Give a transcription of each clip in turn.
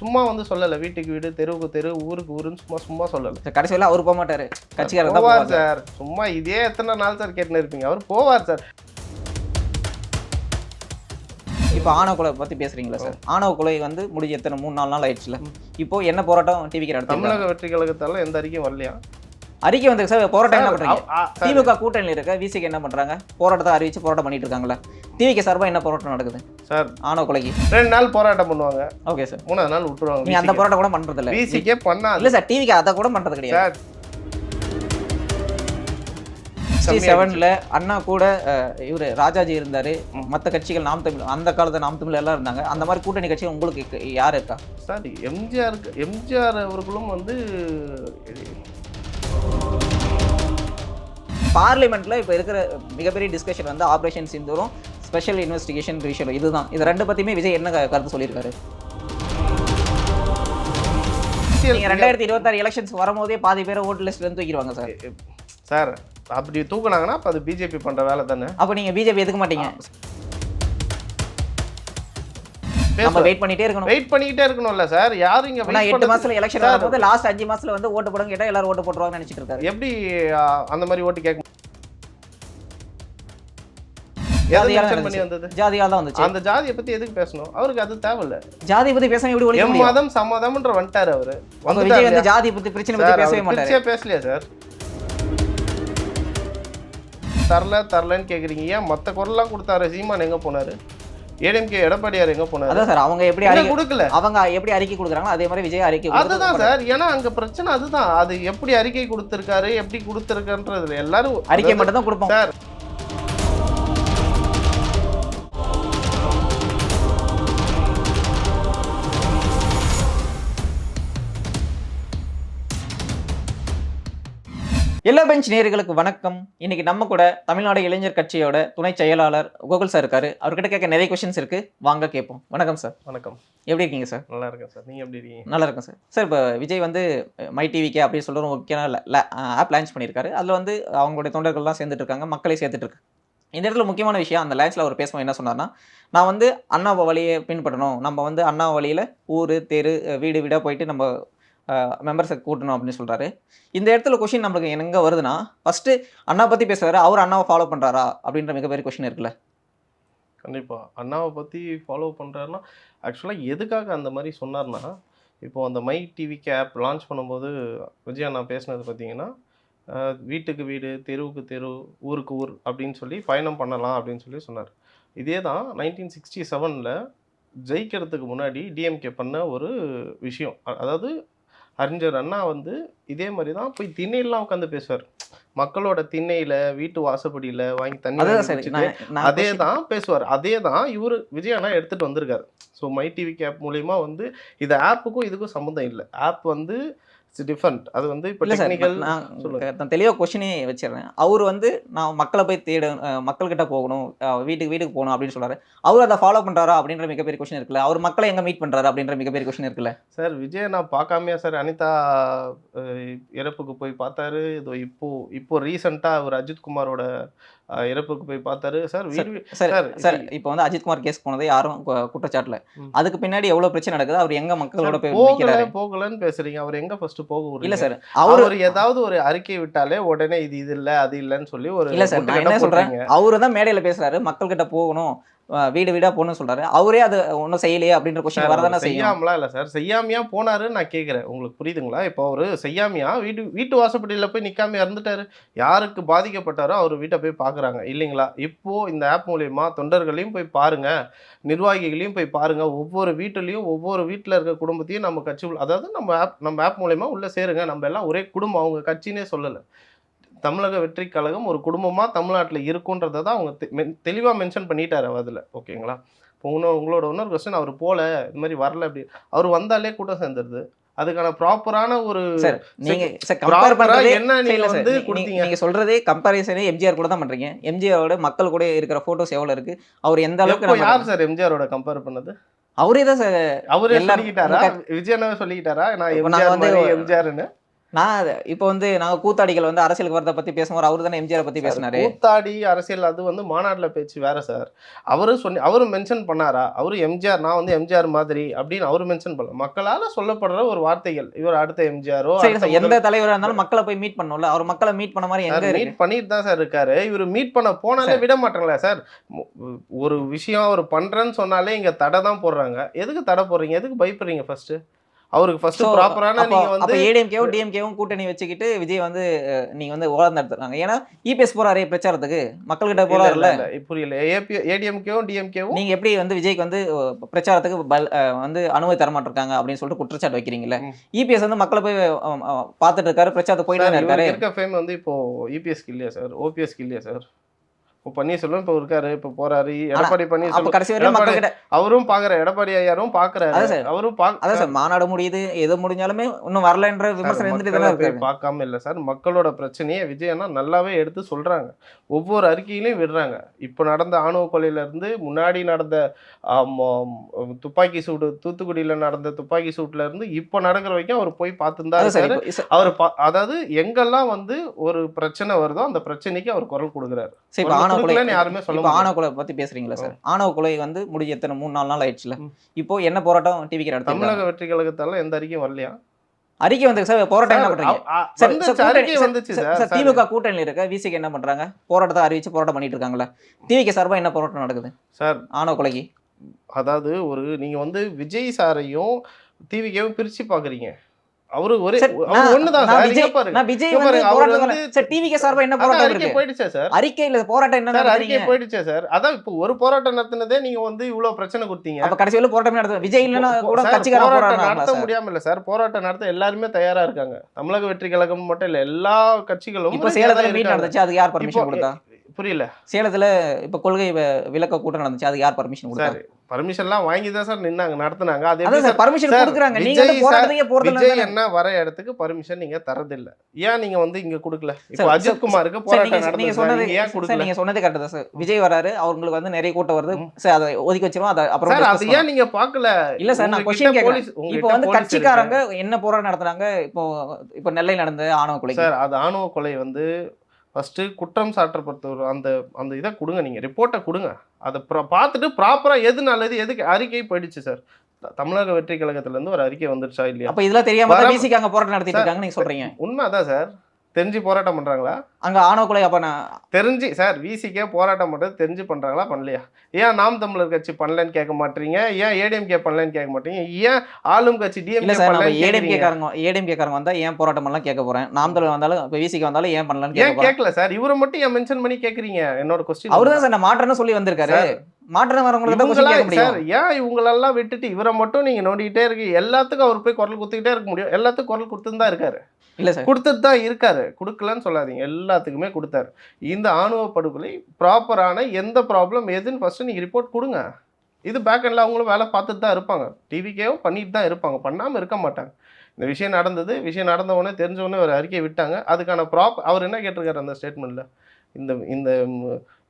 சும்மா வந்து சொல்லல. வீட்டுக்கு வீடு தெருவுக்கு தெரு ஊருக்கு ஊருன்னு சும்மா சும்மா சொல்லல. சார் கடைசியில் அவர் போக மாட்டாரு. கட்சிக்காரர் போவார் சார். சும்மா இதே எத்தனை நாள் சார் கேட்டுன்னு இருப்பீங்க. அவர் போவார் சார். இப்போ ஆணவ கொலை பத்தி பேசுறீங்களா சார்? ஆணவ கொலை வந்து முடிஞ்ச எத்தனை மூணு நாலு நாள் ஆயிடுச்சுல. இப்போ என்ன போராட்டம்? டிவிக்கு தமிழக வெற்றி கழகத்தால எந்த அறிக்கையும் வரலையா? அறிக்கை வந்து சார் போராட்டம் என்ன சார், திமுக கூட்டணியில் இருக்க விசிக்கு என்ன பண்றாங்க? போராட்டத்தை அறிவிச்சு போராட்டம் பண்ணிட்டு இருக்காங்களா டிவிக்கு சார்பா என்ன போராட்டம் நடக்குது? சார் ஆணவ கொலைக்கு. ரெண்டு நாள் போராட்டம் பண்ணுவாங்க. Okay sir. மூணாவது நாள் விட்டுருவாங்க நீங்க அந்த போராட்டம் கூட பண்றது இல்ல விசிக்கே பண்ணாது. இல்ல சார் டிவிக்கு அதை கூட பண்றது கிடையாது. சிக்ஸ்டி செவன்ல அண்ணா கூட இவர் ராஜாஜி இருந்தாரு. மத்த கட்சிகள் நாம் தமிழ் அந்த காலத்துல நாம் தமிழ் எல்லாம் இருந்தாங்க. அந்த மாதிரி கூட்டணி கட்சி உங்களுக்கு யார் இருக்கா? சார் எம்ஜிஆருக்கு எம்ஜிஆர் அவர்களும் வந்து பார்லிமெண்ட்ல இப்போ இருக்கிற மிகப்பெரிய டிஸ்கஷன் வந்து ஆபரேஷன் சிந்தூரும் ஸ்பெஷல் இன்வெஸ்டிகேஷன் விஷயம் இதுதான். இது ரெண்டு பத்தியுமே விஜய் என்ன கருத்து சொல்லியிருக்காரு? நீங்க ரெண்டாயிரத்தி இருபத்தாறு எலெக்ஷன்ஸ் வரும்போதே பாதி பேரை ஓட்டு லிஸ்ட்ல இருந்து தூக்கிடுவாங்க சார் சார் அப்படி தூக்குனாங்கன்னா அப்ப அது பிஜேபி பண்ற வேலை தானே? அப்போ நீங்க பிஜேபி எதுக்க மாட்டீங்க? நம்ம. வெயிட் பண்ணிட்டே இருக்கணும். வெயிட் பண்ணிக்கிட்டே இருக்கணும்ல சார். யாரும் இங்க எட்டு மாசத்துல எலெக்ஷன் வரும்போது லாஸ்ட் அஞ்சு மாசத்துல வந்து ஓட்டு போடுங்க கேட்டா எல்லாரும் ஓட்டு போட்டுருவாங்கன்னு நினைச்சிட்டு இருக்காரு. எப்படி அந்த மாதிரி ஓட்டு கேட்க ஜாதியால தான் வந்துச்சு. அந்த ஜாதியை பத்தி எதுக்கு பேசணும்? அவருக்கு அது தேவையில்ல. ஜாதி பத்தி பேசாம எப்படி முடியும்? மதம் வந்துட்டாரு அவரு? வந்து ஜாதி பத்தி பிரச்சனை பத்தி பேசவே மாட்டாரு. பேசலையா சார்? தரல தரலன்னு கேக்குறீங்க. ஏன் மத்த குரல்லாம் கொடுத்தாரு? சீமான் எங்க போனாரு? ஏடிஎம்கே எடப்பாடியார் எங்க போனாரு? அதான் சார் அவங்க எப்படி அறிக்கை கொடுக்கல. அவங்க எப்படி அறிக்கை கொடுக்குறாங்களோ அதே மாதிரி விஜய் அறிக்கை அதுதான் சார் ஏன்னா அங்க பிரச்சனை அதுதான். அது எப்படி அறிக்கை கொடுத்திருக்காரு எப்படி கொடுத்திருக்காருன்றது எல்லாரும் அறிக்கை மட்டும் தான் கொடுப்போம். சார் எல்லா பெஞ்ச் நேயர்களுக்கு வணக்கம். இன்னைக்கு நம்ம கூட தமிழ்நாடு இளைஞர் கட்சியோட துணை செயலாளர் கோகுல் சார் இருக்காரு. அவர்கிட்ட கேட்க நிறைய கொஸ்டின்ஸ் இருக்கு. வாங்க கேட்போம். வணக்கம் சார் வணக்கம். எப்படி இருக்கீங்க சார் நல்லா இருக்கேன் சார் நீங்க எப்படி இருக்கீங்க? நல்லா இருக்கும் சார் சார் இப்போ விஜய் வந்து மை டிவிக்கே அப்படின்னு சொல்கிற முக்கியமான ஆப் லான்ச் பண்ணியிருக்காரு. அதில் வந்து அவங்களுடைய தொண்டர்கள்லாம் சேர்ந்துட்டு இருக்காங்க மக்களை சேர்த்துட்டு இந்த இடத்துல முக்கியமான விஷயம் அந்த லான்ச்சில் அவர் பேசும்போது என்ன சொன்னார்னா நான் வந்து அண்ணா வழியை பின்பற்றணும். நம்ம வந்து அண்ணா வழியில் ஊர் தெரு வீடு வீடாக போயிட்டு நம்ம மெம்பர்ஸை கூட்டணும் அப்படின்னு சொல்கிறாரு இந்த இடத்துல கொஷின் நம்மளுக்கு எங்கே வருதுன்னா ஃபஸ்ட்டு அண்ணா பற்றி பேசுகிறாரு அவர் அண்ணாவை ஃபாலோ பண்ணுறாரா அப்படின்ற மிகப்பெரிய கொஷின் இருக்குல்ல. கண்டிப்பாக அண்ணாவை பற்றி ஃபாலோ பண்ணுறாருன்னா ஆக்சுவலாக எதுக்காக அந்த மாதிரி சொன்னார்னா இப்போ அந்த மை டிவிக்கு ஆப் லான்ச் பண்ணும்போது விஜய் அண்ணா பேசினது பார்த்தீங்கன்னா வீட்டுக்கு வீடு தெருவுக்கு தெரு ஊருக்கு ஊர் அப்படின்னு சொல்லி பயணம் பண்ணலாம் அப்படின்னு சொல்லி சொன்னார். இதே தான் நைன்டீன் சிக்ஸ்டி செவனில் ஜெயிக்கிறதுக்கு முன்னாடி டிஎம்கே பண்ண ஒரு விஷயம். அதாவது அறிஞர் அண்ணா வந்து இதே மாதிரி தான் போய் திண்ணையெல்லாம் உட்காந்து பேசுவார். மக்களோட திண்ணையில வீட்டு வாசப்படியில வாங்கி தண்ணி அதே தான் பேசுவார். அதே தான் இவர் விஜய் அண்ணா எடுத்துட்டு வந்திருக்காரு. ஸோ மை டிவி ஆப் மூலியமா வந்து இது ஆப்புக்கும் இதுக்கும் சம்மந்தம் இல்லை. ஆப் வந்து இட்ஸ் டிஃப்ரெண்ட் அது வந்து இப்போ டெக்னிக்கல் நான் தெளிவாக கொஷினே வச்சிடுறேன். அவர் வந்து நான் மக்களை போய் தேட மக்கள்கிட்ட போகணும் வீட்டுக்கு வீட்டுக்கு போகணும் அப்படின்னு சொல்றாரு. அவர் அதை ஃபாலோ பண்றாரா அப்படின்ற மிகப்பெரிய கொஷின் இருக்குல்ல. அவர் மக்களை எங்க மீட் பண்றாரு அப்படின்ற மிகப்பெரிய கொஷின் இருக்குல்ல. சார் விஜய் நான் பார்க்காமையா சார் அனிதா இறப்புக்கு போய் பார்த்தாரு. இதோ இப்போ இப்போ ரீசெண்டாக அவர் அஜித் குமாரோட இறப்புக்கு போய் பார்த்தாரு. சார் சார் சார், இப்போ வந்து அஜித்குமார் கேஸ் போனது யாரும் குற்றச்சாட்டுல. அதுக்கு பின்னாடி எவ்வளவு பிரச்சனை நடக்குது? அவர் எங்க மக்களோட போய் போகல போகலன்னு பேசுறீங்க. அவர் எங்க ஃபர்ஸ்ட் போக? இல்ல சார் அவரு ஏதாவது ஒரு அறிக்கை விட்டாலே உடனே இது இது இல்ல அது இல்லைன்னு சொல்லி ஒரு இல்ல சார் நான் என்ன சொல்றேன். அவரு தான் மேடையில பேசுறாரு. மக்கள்கிட்ட போகணும். வீடு வீடா போகணும்னு சொல்றாரு. அவரே அது ஒன்றும் செய்யலையே அப்படின்ற கொஸ்டின் வரதானே செய்யாமலாம் இல்ல சார். செய்யாமையா போனாருன்னு நான் கேக்குறேன். உங்களுக்கு புரியுதுங்களா? இப்போ அவரு செய்யாமையா வீட்டு வீட்டு வாசப்படியில போய் நிக்காம இறந்துட்டாரு யாருக்கு பாதிக்கப்பட்டாரோ அவர் வீட்டை போய் பாக்குறாங்க. இல்லைங்களா? இப்போ இந்த ஆப் மூலியமா தொண்டர்களையும் போய் பாருங்க. நிர்வாகிகளையும் போய் பாருங்க. ஒவ்வொரு வீட்டுலயும் ஒவ்வொரு வீட்டுல இருக்க குடும்பத்தையும் நம்ம கட்சி அதாவது நம்ம ஆப் நம்ம ஆப் மூலியமா உள்ள சேருங்க. நம்ம எல்லாம் ஒரே குடும்பம். அவங்க கட்சினே சொல்லல. தமிழக வெற்றி கழகம் ஒரு குடும்பமா தமிழ்நாட்டுல இருக்குன்றதை தான் அவங்க தெ- மென்- தெளிவா மென்ஷன் பண்ணிட்டாரு அதுல. ஓகேங்களா? இப்போ இன்னும் உங்களோட இன்னொரு கொஸ்டின் அவர் போல இது மாதிரி வரல அப்படி. அவர் வந்தாலே கூட்டம் சேர்ந்துருது. அதுக்கான ப்ராப்பரான ஒரு சார் நீங்க கம்பேர் பண்றதே என்ன நீங்க வந்து நீங்க சொல்றதே கம்பேரிசனே எம்ஜிஆர் கூட தான் பண்றீங்க. எம்ஜிஆரோட மக்கள் கூட இருக்கிற போட்டோஸ் எவ்வளவு இருக்கு? அவர் எந்த அளவுக்கு யார் சார் எம்ஜிஆரோட கம்பேர் பண்ணது? அவரே தான் சார் அவரே சொல்லிக்கிட்டாரா? விஜயனவே சொல்லிக்கிட்டாரா? நான் எம்ஜிஆர் வந்து எம்ஜிஆர்னு நான் அது- இப்போ வந்து நாங்க கூத்தாடிகள் வந்து அரசியலுக்கு வரதை பத்தி பேசும்போது அவரு தானே எம்ஜிஆர் பத்தி பேசினாரு. கூத்தாடி அரசியல் அது வந்து மாநாட்டுல பேச்சு வேற சார். அவரு சொல்லி அவரு மென்ஷன் பண்ணாரா? அவரு எம்ஜிஆர் நான் வந்து எம்ஜிஆர் மாதிரி அப்படின்னு அவரு மென்ஷன் பண்ணல. மக்களால சொல்லப்படுற ஒரு வார்த்தைகள் இவர் அடுத்த எம்ஜிஆர் எந்த தலைவரா இருந்தாலும் மக்களை போய் மீட் பண்ணணும்ல அவர் மக்களை மீட் பண்ண மாதிரி எங்க மீட் பண்ணிட்டு தான் சார் இருக்காரு. இவர் மீட் பண்ண போனாலே விட மாட்டாங்களே சார். ஒரு விஷயம் அவர் பண்றேன்னு சொன்னாலே இங்க தடை தான் போடுறாங்க. எதுக்கு தடை போடுறீங்க? எதுக்கு பயப்படுறீங்க ஃபர்ஸ்ட் அவருக்கு ஃபர்ஸ்ட் ப்ராப்பரான நீங்க வந்து ஏடிஎம்கேவும் டிஎம்கேவும் கூட்டணி வச்சுக்கிட்டு விஜய் வந்து நீங்க வந்து ஓரம் நடத்துறாங்க ஏன்னா இபிஎஸ் போறாரு பிரச்சாரத்துக்கு. மக்கள்கிட்ட போறாருல்ல. புரியல. ஏபி ஏடிஎம்கேவும் டிஎம்கேவும் நீங்க எப்படி வந்து விஜய்க்கு வந்து பிரச்சாரத்துக்கு பல் வந்து அனுமதி தர மாட்டிருக்காங்க அப்படின்னு சொல்லிட்டு குற்றச்சாட்டு வைக்கிறீங்கல்ல. இபிஎஸ் வந்து மக்களை போய் பார்த்துட்டு இருக்காரு பிரச்சாரத்துக்கு போயிட்டு இருக்காரு. இருக்க ஃபேம் வந்து இப்போ இபிஎஸ்க்கு இல்லையா சார்? ஓபிஎஸ்க்கு இல்லையா சார்? இப்போ பன்னீர்செல்வம் இப்போ இருக்காரு இப்போ போறாரு. எடப்பாடி பன்னீர்செல்வம் கடைசி அவரும் பாக்குற எடப்பாடி ஐயாரும் பாக்குறாரு. அவரும் அதான் சார் மாநாடு முடியுது எது முடிஞ்சாலுமே இன்னும் வரலன்ற விமர்சனம் இருந்துட்டு பார்க்காம இல்லை சார். மக்களோட பிரச்சனையை விஜய் அண்ணா நல்லாவே எடுத்து சொல்றாங்க. ஒவ்வொரு அறிக்கையிலையும் விடுறாங்க. இப்போ நடந்த ஆணவ கொலையில இருந்து முன்னாடி நடந்த துப்பாக்கி சூடு தூத்துக்குடியில நடந்த துப்பாக்கி சூட்ல இருந்து இப்போ நடக்கிற வரைக்கும் அவர் போய் இப்போ- அவர் அதாவது எங்கெல்லாம் வந்து ஒரு பிரச்சனை வருதோ அந்த பிரச்சனைக்கு அவர் குரல் கொடுக்குறாரு. ஆணவ கொலை கொடுக்கலன்னு யாருமே சொல்ல இப்போ முடியாது. ஆணவ கொலை பத்தி பேசுறீங்களா சார்? ஆணவ கொலை வந்து முடிஞ்ச எத்தனை மூணு நாலு நாள் ஆயிடுச்சுல. இப்போ என்ன போராட்டம் டிவிக்கு நடத்தி தமிழக வெற்றி கழகத்தால எந்த அறிக்கையும் வரலையா? அறிக்கை வந்து சார் போராட்டம் என்ன பண்றீங்க? திமுக கூட்டணியில் இருக்க விசிக்கு என்ன பண்றாங்க? போராட்டத்தை அறிவிச்சு போராட்டம் பண்ணிட்டு இருக்காங்களா டிவிக்கு சார்பா என்ன போராட்டம் நடக்குது? சார் ஆணவ கொலைக்கு அதாவது ஒரு நீங்க வந்து விஜய் சாரையும் டிவிக்கையும் பிரிச்சு பாக்குறீங்க. அவரு ஒரே ஒண்ணுதான் நான் விஜய் சார் டிவிக்கு சார்பா என்ன போராட்டம் இருக்கு போயிடுச்சா சார்? அறிக்கையில போராட்டம் என்ன சார் அறிக்கை போயிடுச்சா சார்? அதான் இப்போ ஒரு போராட்டம் நடத்தினதே நீங்க வந்து இவ்வளவு பிரச்சனை கொடுத்தீங்க. அப்ப கடைசி வரையும் போராட்டம் நடத்த விஜய் இல்லைன்னா கூட சார், கட்சிக்காரன் போராட்டம் நடத்த முடியாம இல்ல சார். போராட்டம் நடத்த எல்லாருமே தயாரா இருக்காங்க. தமிழக வெற்றி கழகம் மட்டும் இல்ல எல்லா கட்சிகளும் இப்ப சேலத்துல மீட். நடந்துச்சு அது யார் பர்மிஷன் கொடுத்தா? புரியல. சேலத்துல இப்ப கொள்கை விளக்க கூட்டம் நடந்துச்சு அது யார் பர்மிஷன் கொடுத்தா? சார் பர்மிஷன்லாம் வாங்கி தான் சார் நின்னாங்க நடத்துனாங்க. அது எப்படி பர்மிஷன் கொடுக்குறாங்க. நீங்க விஜய் போறது என்ன வர இடத்துக்கு பர்மிஷன் நீங்க தரதில்ல ஏன் நீங்க வந்து இங்க கொடுக்கல? இப்போ அஜித் குமாருக்கு போராட்டம் சார், சொன்னது ஏன் கொடுக்கல? நீங்க சொன்னதே கரெக்ட் தான் சார் விஜய் வராரு அவங்களுக்கு வந்து நிறைய கூட்டம் வருது. சார் அதை ஒதுக்கி வச்சிரும் அதை அப்புறம் சார் அது. ஏன் நீங்க பாக்கல இல்ல சார் நான் கேட்கறேன் போலீஸ் இப்போ வந்து கட்சிக்காரங்க என்ன போராட்டம் நடத்துனாங்க இப்போ இப்போ நெல்லை நடந்த ஆணவ கொலை. சார் அது ஆணவ கொலை வந்து ஃபர்ஸ்ட் குற்றம் சாட்டப்பட்ட அந்த அந்த இதை கொடுங்க நீங்க ரிப்போர்ட்டை கொடுங்க. அதை ப்ரா- பார்த்துட்டு ப்ராப்பரா எது நல்லது எதுக்கு அறிக்கை போயிடுச்சு சார் தமிழக வெற்றி கழகத்துல இருந்து ஒரு அறிக்கை வந்துருச்சா இல்லையா? அப்ப இதெல்லாம் தெரியாம தான் வர- பிசிக்கு அங்க போராட்டம் நடத்திட்டு இருக்காங்க நீங்க சொல்றீங்க. உண்மைதான் சார் தெரிஞ்சு போராட்டம் பண்றாங்களா? அங்க ஆணவ கொலை அப்ப நான் தெரிஞ்சு சார் விசிக்கே போராட்டம் பண்றது தெரிஞ்சு பண்றாங்களா? பண்ணலையா? ஏன் நாம் தமிழர் கட்சி பண்ணலன்னு கேட்க மாட்டீங்க? ஏன் ஏடிஎம்கே பண்ணலன்னு கேட்க மாட்டீங்க? ஏன் ஆளும் கட்சி டிஎம்கே சார் நம்ம பண்ணலன்னு ஏடிஎம்கே கேக்குறீங்க? காரங்க ஏடிஎம்கே காரங்க வந்தா ஏன் போராட்டம் பண்ணலாம் கேட்க போறேன். நாம் தமிழர் வந்தாலும் இப்போ விசிக்கு வந்தாலும் ஏன் பண்ணலாம்னு கேட்க ஏன் கேட்கல சார் இவரை மட்டும் ஏன் மென்ஷன் பண்ணி கேக்குறீங்க என்னோட கொஸ்டின் அவரு தான் சார் நான் மாற்றம்னு சொல்லி வந்திருக்காரு. மாற்றம் வரவங்களுக்கு ஏன் இவங்களெல்லாம் விட்டுட்டு இவரை மட்டும் நீங்க நோண்டிக்கிட்டே இருக்கு எல்லாத்துக்கும் அவர் போய் குரல் குத்துக்கிட்டே இருக்க முடியும். எல்லாத்துக்கும் குரல் கொடுத்துன்னு தான் இருக்காரு. இல்ல சார். கொடுத்துட்டு தான் இருக்காரு. கொடுக்கலன்னு சொல்லாதீங்க. எல்லாத்துக்குமே கொடுத்தாரு. இந்த ஆணவ படுகொலை ப்ராப்பரான எந்த ப்ராப்ளம் எதுன்னு ஃபர்ஸ்ட் நீங்க ரிப்போர்ட் கொடுங்க. இது பேக் எண்டில் அவங்களும் வேலை பார்த்துட்டு தான் இருப்பாங்க. டிவிக்கேவும் பண்ணிட்டு தான் இருப்பாங்க. பண்ணாமல் இருக்க மாட்டாங்க. இந்த விஷயம் நடந்தது. விஷயம் நடந்த உடனே தெரிஞ்ச உடனே ஒரு அறிக்கை விட்டாங்க. அதுக்கான ப்ராப் அவர் என்ன கேட்டிருக்காரு அந்த ஸ்டேட்மெண்ட்ல இந்த இந்த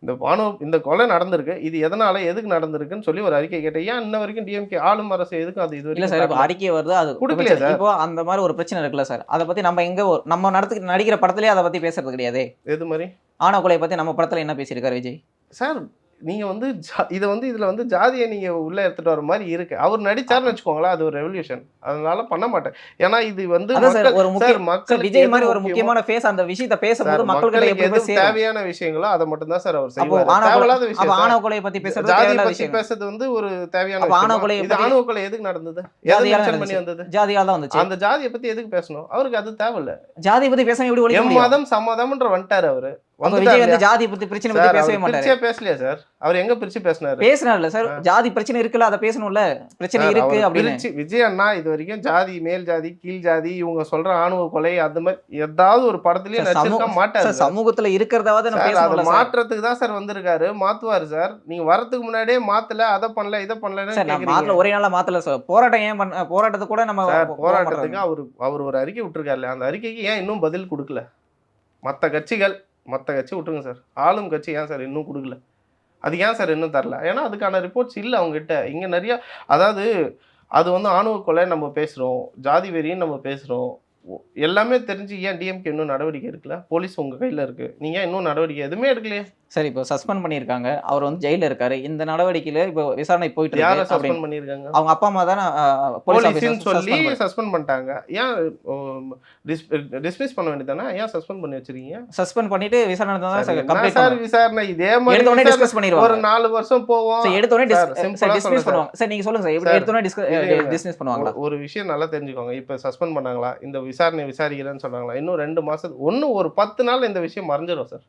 இந்த ஆணவ இந்த கொலை நடந்திருக்கு. இது எதனால எதுக்கு நடந்திருக்குன்னு சொல்லி ஒரு அறிக்கை கேட்டேன். ஏன் இன்ன வரைக்கும் டிஎம்கே ஆளும் அரசு எதுக்கும் அது இது இல்ல சார் இப்போ அறிக்கை வருது அது கொடுக்கலையா. சார்? இப்போ அந்த மாதிரி ஒரு பிரச்சனை இருக்குல்ல சார். அதை பத்தி நம்ம எங்க நம்ம நடத்து நடிக்கிற படத்துலயே அதை பத்தி பேசுறது கிடையாது. எது மாதிரி? ஆணவ கொலையை பத்தி நம்ம படத்துல என்ன பேசியிருக்காரு விஜய்? சார் நீங்க வந்து ஜா- இதை வந்து இதுல வந்து ஜாதியை நீங்க உள்ள எடுத்துட்டு வர மாதிரி இருக்கு. அவர் நடிச்சாருன்னு வச்சுக்கோங்களேன் அது ஒரு ரெவல்யூஷன் அதனால பண்ண மாட்டேன். ஏன்னா இது வந்து சார் மக்கள்- ஒரு மக்களுக்கு விஜய் மாதிரி ஒரு முக்கியமோ- முக்கியமான ஃபேஸ் அந்த விஷயத்தை பேசும்போது மக்களுக்கு எது தேவையான விஷயங்களோ அதை மட்டும் தான் சார் அவர் செய்வார். கொலை- விஷயம். ஆணவ கொலையை பத்தி பேசுறது தேவையில்லாத பத்தி பேசுறது வந்து ஒரு தேவையான ஆணவ கொலையை இது ஆணவ கொலை எதுக்கு நடந்தது? எது பண்ணி. வந்தது? ஜாதியால தான் வந்துச்சு. அந்த ஜாதியை பத்தி எதுக்கு பேசணும்? அவருக்கு அது தேவையில்ல. ஜாதியை பத்தி பேசாம எப்படி மதம் சம்மதம்ன்ற வந்துட்டாரு அவரு. விஜய்? வந்து ஜாதி பத்தி பிரச்சனை பத்தி பேசவே மாட்டாரு. பேசலையா சார்? அவர் எங்க பிரிச்சு பேசினாரு? பேசினார்ல சார். ஜாதி பிரச்சனை இருக்குல்ல அதை பேசணும்ல. பிரச்சனை இருக்கு அப்படின்னு. விஜய் அண்ணா இது வரைக்கும் ஜாதி மேல் ஜாதி கீழ் ஜாதி இவங்க சொல்ற ஆணவ கொலை அந்த மாதிரி ஏதாவது ஒரு படத்துலயே சார், நடிச்சிருக்க மாட்டாரு சமூகத்துல இருக்கிறதாவது நம்ம அது மாற்றத்துக்கு தான் சார் வந்திருக்காரு. மாத்துவாரு சார். நீங்க வரதுக்கு முன்னாடியே மாத்தல அதை பண்ணல இதை பண்ணலன்னு மாத்தல ஒரே நாள்ல மாத்தல சார். போராட்டம் ஏன் பண்ண போராட்டத்துக்கு கூட நம்ம போராட்டத்துக்கு அவர் அவர் ஒரு அறிக்கை விட்டுருக்காருல்ல. அந்த அறிக்கைக்கு ஏன் இன்னும் பதில் கொடுக்கல? மத்த கட்சிகள் மற்ற கட்சி விட்டுருங்க சார். ஆளும் கட்சி ஏன் சார் இன்னும் கொடுக்கல? அது ஏன் சார் இன்னும் தரல? ஏன்னா அதுக்கான ரிப்போர்ட்ஸ் இல்லை அவங்ககிட்ட. இங்கே நிறையா அதாவது அது வந்து ஆணவ கொலை நம்ம பேசுகிறோம் ஜாதி வெறின்னு நம்ம பேசுகிறோம் எல்லாமே தெரிஞ்சு ஏன் டிஎம்கே இன்னும் நடவடிக்கை எடுக்கல? போலீஸ் உங்க கையில இருக்கு. நீங்க ஏன் இன்னும் நடவடிக்கை எதுவுமே எடுக்கலையே? சரி இப்போ சஸ்பெண்ட் பண்ணியிருக்காங்க. அவர் வந்து ஜெயில இருக்காரு. இந்த நடவடிக்கையில இப்போ விசாரணை போயிட்டு யாரை சஸ்பெண்ட் பண்ணிருக்காங்க அவங்க அப்பா அம்மா தானே போலீஸ் போலீஸ்னு சொல்லி சஸ்பெண்ட் பண்ணிட்டாங்க. ஏன் டிஸ்மிஸ் பண்ண வேண்டியதானே ஏன் சஸ்பெண்ட் பண்ணி வச்சிருக்கீங்க? சஸ்பெண்ட் பண்ணிட்டு விசாரணை தான் சார், விசாரணை? இதே மாதிரி எடுத்த உடனே விசாரணை டிஸ்கஸ் பண்ணிடுவாங்க. ஒரு நாலு வருஷம் போவோம். சரி எடுத்த உடனே சார், simple ஆ டிஸ்மிஸ் சொல்றேன் பண்ணுவாங்க. சார் நீங்க சொல்லுங்க சார் எப்படி சார், எடுத்த உடனே இல்ல, இல்ல. டிஸ்மிஸ் பண்ணுவாங்களா? ஒரு விஷயம் நல்லா தெரிஞ்சுக்கோங்க. இப்ப சஸ்பெண்ட் பண்ணாங்களா? இந்த விசாரணை விசாரிக்கிறேன்னு சொன்னாங்களா இன்னும் ரெண்டு மாசத்துக்கு ஒன்னும் ஒரு பத்து நாள் இந்த விஷயம் மறைஞ்சிரும் சார்.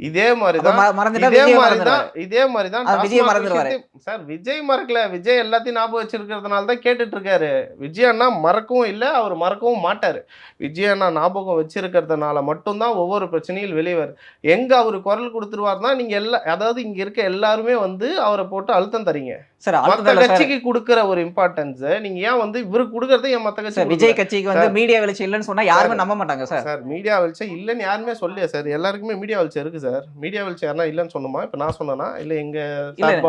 இதே மாதிரி அப்ப தான் ம- மறந்துட்டா இதே விஜய் மாதிரி மறந்துடுவாரு தான் இதே மாதிரி தான் விஜய் மறந்துடுவாரு. சார் விஜய் மறக்கல. விஜய் எல்லாத்தையும் ஞாபகம் வச்சிருக்கிறதுனால தான் கேட்டுட்டு இருக்காரு. விஜய் அண்ணா மறக்கவும் இல்லை அவர் மறக்கவும் மாட்டாரு. விஜய் அண்ணா ஞாபகம் வச்சிருக்கிறதுனால மட்டும்தான் ஒவ்வொரு பிரச்சனையும் வெளியே வரும் எங்க அவர் குரல் கொடுத்துருவாருன்னா நீங்க எல்லா அதாவது இங்க இருக்க எல்லாருமே வந்து அவரை போட்டு அழுத்தம் தரீங்க. Sir sir. கட்சிக்கு கொடுக்கிற ஒரு இம்பார்ட்டன்ஸ் நீங்க ஏன் வந்து இவருக்கு கொடுக்கறத ஏன் மத்த கட்சி சார் விஜய் கட்சிக்கு வந்து மீடியா வெளிச்சம் இல்லைன்னு சொன்னா யாருமே நம்ப மாட்டாங்க சார். சார் மீடியா வெளிச்சம் இல்லைன்னு யாருமே சொல்லலையா சார். எல்லாருக்குமே மீடியா வெளிச்சம் இருக்கு சார். மீடியா வெளிச்சம் யாரா இல்லைன்னு சொன்னோமா? இப்ப நான் சொன்னேனா? இல்ல எங்க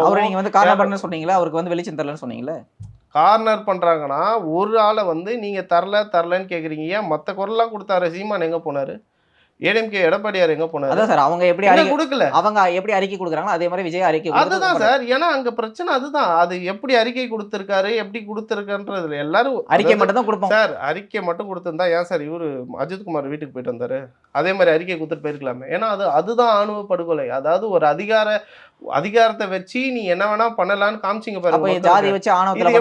அவரை நீங்க வந்து காரணம் பண்ண சொன்னீங்களா? அவருக்கு வந்து வெளிச்சம் தரலன்னு சொன்னீங்களே? கார்னர் பண்றாங்கன்னா ஒரு ஆளை வந்து நீங்க தரல தரலன்னு கேக்குறீங்க. ஏன் மத்த குரல்லாம் கொடுத்தாரு? சீமான் எங்க போனாரு? ஏடிஎம்கே எடப்பாடியார் எங்க போனாரு? அதான் சார் அவங்க எப்படி அறிக்கை கொடுக்கல. அவங்க எப்படி அறிக்கை கொடுக்குறாங்களோ அதே மாதிரி விஜய் அறிக்கை அதுதான். சார் ஏன்னா அங்க பிரச்சனை அதுதான். அது எப்படி அறிக்கை கொடுத்திருக்காரு எப்படி கொடுத்திருக்கான்றதுல எல்லாரும் அறிக்கை மட்டும் தான் கொடுப்போம். சார் அறிக்கை மட்டும் கொடுத்திருந்தா ஏன் சார் இவரு அஜித்குமார் வீட்டுக்கு போயிட்டு வந்தாரு? அதே மாதிரி அறிக்கை கொடுத்துட்டு போயிருக்கலாமே. ஏன்னா அது அதுதான் ஆணுவ படுகொலை அதாவது ஒரு அதிகார அதிகாரத்தை வச்சு நீ என்ன வேணா பண்ணலாம்னு காமிச்சிங்க பாருங்க ஜாதி வச்சு ஆணவத்துல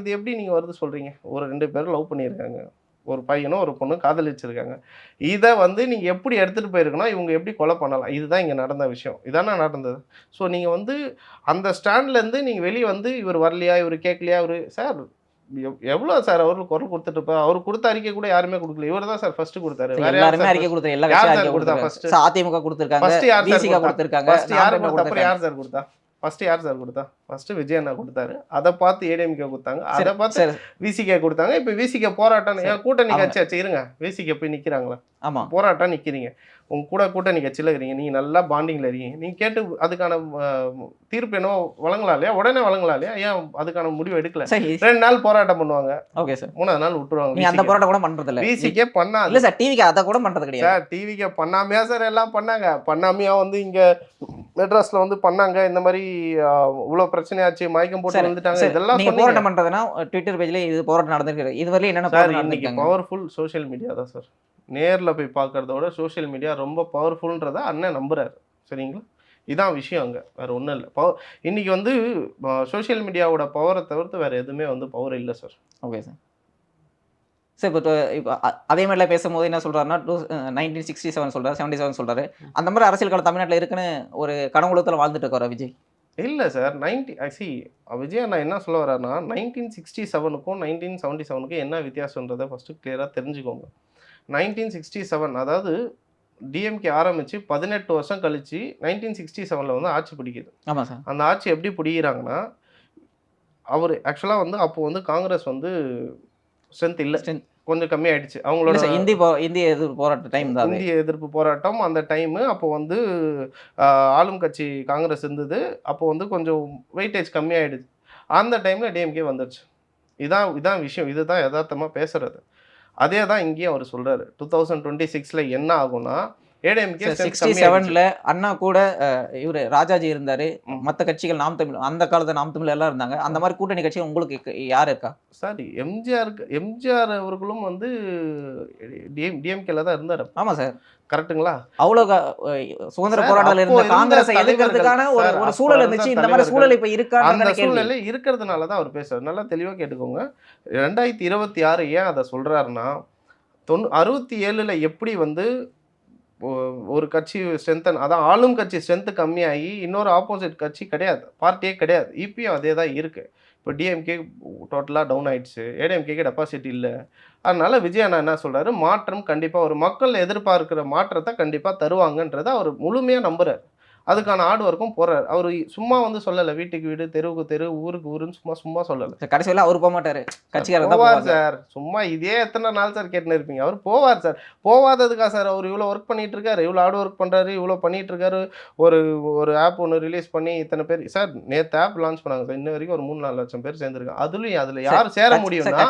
இது எப்படி நீங்க வருது சொல்றீங்க? ஒரு ரெண்டு பேரும் லவ் பண்ணியிருக்காங்க. ஒரு பையனும் ஒரு பொண்ணும் காதலிச்சிருக்காங்க. இதை வந்து நீங்க எப்படி எடுத்துட்டு போயிருக்கணும் இவங்க எப்படி கொலை பண்ணலாம்? இதுதான் இங்க நடந்த விஷயம். இதானே நடந்தது? ஸோ நீங்க வந்து அந்த ஸ்டாண்ட்ல இருந்து நீங்க வெளியே வந்து இவர் வரலையா? இவர் கேட்கலையா? இவர் சார் எவ்- எவ்வளவு சார் அவரு குரல் கொடுத்துட்டு இருப்பா அவர் கொடுத்த அறிக்கை கூட யாருமே கொடுக்கல. இவர் தான் சார் ஃபர்ஸ்ட் கொடுத்தாரு. எல்லாருமே அறிக்கை கொடுத்தாரு எல்லா யார் சார் கொடுத்தா? சார், அதிமுக கொடுத்திருக்காங்க ஃபர்ஸ்ட் யார் சார்? கொடுத்திருக்காங்க ஃபர்ஸ்ட் யார் கொடுத்தா? அப்புறம் யார் சார் கொடுத்தா? ஃபர்ஸ்ட் யார் சார் கொடுத்தா? ஃபர்ஸ்ட் விஜய் அண்ணா கொடுத்தாரு. அதை பார்த்து ஏடிஎம்கே கொடுத்தாங்க. அதை பார்த்து விசிகே கொடுத்தாங்க. இப்போ விசிகே போராட்டம் கூட்டணி கட்சி ஆச்சு. இருங்க. விசிகே போய் நிக்கிறாங்களா? ஆமா. போராட்டம் நிக்கிறீங்க. உங்க கூட கூட்டணி கட்சியில இருக்கிறீங்க நீங்க நல்லா பாண்டிங்ல இருக்கீங்க. நீங்க கேட்டு அதுக்கான தீர்ப்பு என்னவோ வழங்கலாம் இல்லையா? உடனே வழங்கலாம் இல்லையா? ஏன் அதுக்கான முடிவு எடுக்கல? ரெண்டு நாள் போராட்டம் பண்ணுவாங்க. ஓகே சார் மூணாவது நாள் விட்டுருவாங்க அந்த போராட்டம் கூட பண்றது இல்ல. விசிகே பண்ணாது. இல்ல சார் டிவிக்கு அதை கூட பண்றது கிடையாது. சார் டிவிக்கு பண்ணாமையா சார் எல்லாம் பண்ணாங்க. பண்ணாமையா வந்து இங்க மெட்ராஸ்ல வந்து பண்ணாங்க. இந்த மாதிரி இவ்வளவு பிரச்சனையாச்சு மயக்கம் போட்டு வந்துட்டாங்க இதெல்லாம் நீங்க போராட்டம் பண்றதுன்னா ட்விட்டர் பேஜ்ல இது போராட்டம் நடந்திருக்கு இது வரையிலும் என்னென்ன சார் இன்னைக்கு பவர்ஃபுல் சோஷியல் மீடியா தான் சார். நேர்ல போய் பார்க்கறத விட சோஷியல் மீடியா ரொம்ப பவர்ஃபுல்ன்றத அண்ணன் நம்புறாரு. சரிங்களா? இதான் விஷயம் அங்க. வேற ஒன்றும் இல்லை. பவர் இன்னைக்கு வந்து சோஷியல் மீடியாவோட பவரை தவிர்த்து வேற எதுவுமே வந்து பவர் இல்லை சார். ஓகே சார் சார் இப்போ இப்போ அதே மாதிரிலாம் பேசும்போது என்ன சொல்றாருன்னா டூ நைன்டீன் சிக்ஸ்டி செவன் சொல்றாரு செவன்டி செவன் சொல்றாரு அந்த மாதிரி அரசியல் காலம் தமிழ்நாட்டில் இருக்குன்னு ஒரு கனவுலத்தில் வாழ்ந்துட்டு இருக்காரு விஜய்? இல்லை சார் நைன்டி சி விஜய் அண்ணா என்ன சொல்ல வர்றாருன்னா நைன்டீன் சிக்ஸ்டி செவனுக்கும் நைன்டீன் செவன்ட்டி செவனுக்கும் என்ன வித்தியாசன்றதை ஃபஸ்ட்டு கிளியராக தெரிஞ்சுக்கோங்க. நைன்டீன் சிக்ஸ்டி செவன் அதாவது டிஎம்கே ஆரம்பித்து பதினெட்டு வருஷம் கழிச்சு நைன்டீன் சிக்ஸ்டி செவனில் வந்து ஆட்சி பிடிக்குது. ஆமா சார். அந்த ஆட்சி எப்படி பிடிக்கிறாங்கன்னா அவர் ஆக்சுவலாக வந்து அப்போ வந்து காங்கிரஸ் வந்து ஸ்ட்ரென்த் இல்லை. கொஞ்சம் கம்மியாயிடுச்சு. அவங்களோட இந்தி போ- இந்திய எதிர்ப்பு போராட்ட டைம் தான் இந்திய எதிர்ப்பு போராட்டம் அந்த டைமு அப்போ வந்து ஆளும் கட்சி காங்கிரஸ் இருந்தது. அப்போ வந்து கொஞ்சம் வெயிட்டேஜ் கம்மியாயிடுது அந்த டைமில் டிஎம்கே வந்துருச்சு. இதான் இதான் விஷயம். இதுதான் யதார்த்தமாக பேசுறது. அதே தான் இங்கேயும் அவர் சொல்றாரு. டூ தௌசண்ட் டுவெண்ட்டி சிக்ஸில் என்ன ஆகும்னா சிக்ஸ்டி செவன்ல அண்ணா கூட இவரு ராஜாஜி இருந்தாரு. ம். மத்த கட்சிகள் நாம் தமிழ் அந்த காலத்துல நாம் தமிழ் எல்லாம் இருந்தாங்க. அந்த மாதிரி கூட்டணி கட்சி உங்களுக்கு யார் இருக்கா? சாரி எம்ஜிஆருக்கு எம்ஜிஆர் அவர்களும் வந்து டிஎம் டிஎம்கேல தான் இருந்தார். ஆமா சார். கரெக்ட்டுங்களா? அஹ், சுதந்திர போராட்டத்தில் இருந்த காங்கிரஸை எதிர்க்கிறதுக்கான ஒரு ஒரு சூழல் இருந்த இருந்துச்சு. இந்த மாதிரி சூழல் இப்ப அந்த இருக்கான்னு கேள்வி. சூழ்நிலை இருக்கிறதுனால தான் அவர் பேசுறாரு. நல்லா தெளிவாக கேட்டுக்கோங்க. ரெண்டாயிரத்தி இருபத்தி ஆறு ஏன் அதை சொல்றாருன்னா தொண்ணூ அறுபத்தி ஏழுல எப்படி வந்து ஒரு கட்சி ஸ்ட்ரென்த்தன் அதான் ஆளும் கட்சி ஸ்ட்ரென்த்து கம்மியாகி இன்னொரு ஆப்போசிட் கட்சி கிடையாது. பார்ட்டியே கிடையாது. இபியும் அதே தான் இருக்குது இப்போ டிஎம்கே டோட்டலாக டவுன் ஆயிடுச்சு. ஏடிஎம்கேக்கு டெபாசிட் இல்லை. அதனால விஜய் அண்ணா என்ன சொல்கிறாரு மாற்றம் கண்டிப்பாக ஒரு மக்கள் எதிர்பார்க்கிற மாற்றத்தை கண்டிப்பாக தருவாங்கன்றதை அவர் முழுமையாக நம்புகிறார் அதுக்கான ஹார்ட் ஒர்க்கும் போறாரு. அவர் சும்மா வந்து சொல்லலை வீட்டுக்கு வீடு தெருவுக்கு தெரு ஊருக்கு ஊருன்னு சும்மா சும்மா சொல்லலை. கடைசி வரை அவர் போக மாட்டாரு. கட்சிக்காரர் தான் போவார் சார். சும்மா இதே எத்தனை நாள் சார் கேட்டுன்னு இருப்பீங்க. அவர் போவார் சார். போவாததுக்கா சார் அவர் இவ்வளோ ஒர்க் பண்ணிட்டு இருக்காரு. இவ்வளோ ஹார்ட் ஒர்க் பண்றாரு. இவ்வளோ பண்ணிட்டு இருக்காரு. ஒரு ஒரு ஆப் ஒன்று ரிலீஸ் பண்ணி இத்தனை பேர். சார் நேற்று ஆப் லான்ச் பண்ணாங்க சார். இன்ன வரைக்கும் ஒரு மூணு நாலு லட்சம் பேர் சேர்ந்துருக்காங்க. அதுலயும் அதுல யார் சேர முடியும்னா